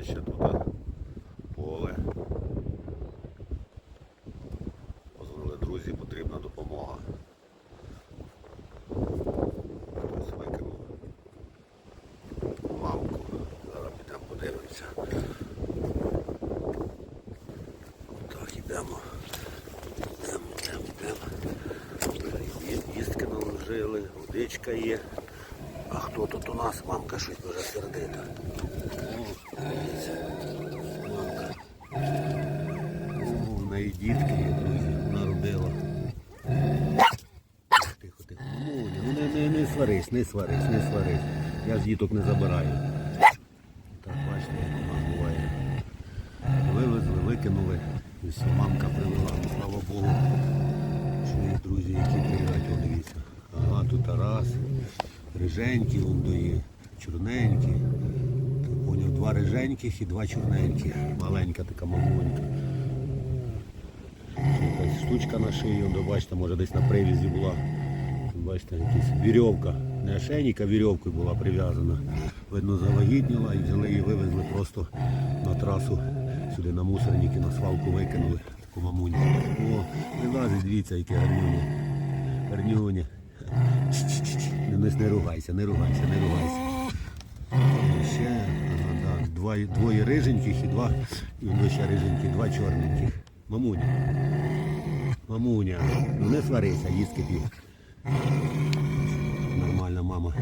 пастбище, тут поле. Позвонили друзі, потрібна допомога. Хтось викинув мамку. Зараз підемо подивимося. Так, йдемо. Йдемо, йдемо, йдемо. Їстки наложили, водичка є. А хто тут у нас? Мамка щось дуже сердита. Сварись, не сварись, не сварись. Я з діток не забираю. Так, бачите, як у нас буває. Вивезли, викинули. Все, мамка привела, ну, слава Богу. Що є друзі, які приїжджають, дивіться. Ага, тут Тарас, риженький, он доє, чорненький. Так, поняв, два риженьких і два чорненьких. Маленька така мамонька. Штучка на шиї, бачите, може десь на привізі була. Бачите, якась вірьовка. Не ошейник, а вірьовкою була прив'язана. Видно, завагітніла і взяли її, вивезли просто на трасу сюди на мусорник на свалку викинули. Таку мамуню. О, вилазить, дивіться, яке гарнюня. Гарнюня. Не, не, ругайся, не ругайся, не ругайся. Ще да, два, двоє риженьких і два, і ще риженькі, два чорненьких. Мамуня. Мамуня, ну не сварися, їсти пів. Нормальна мама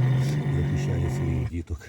захищає своїх діток.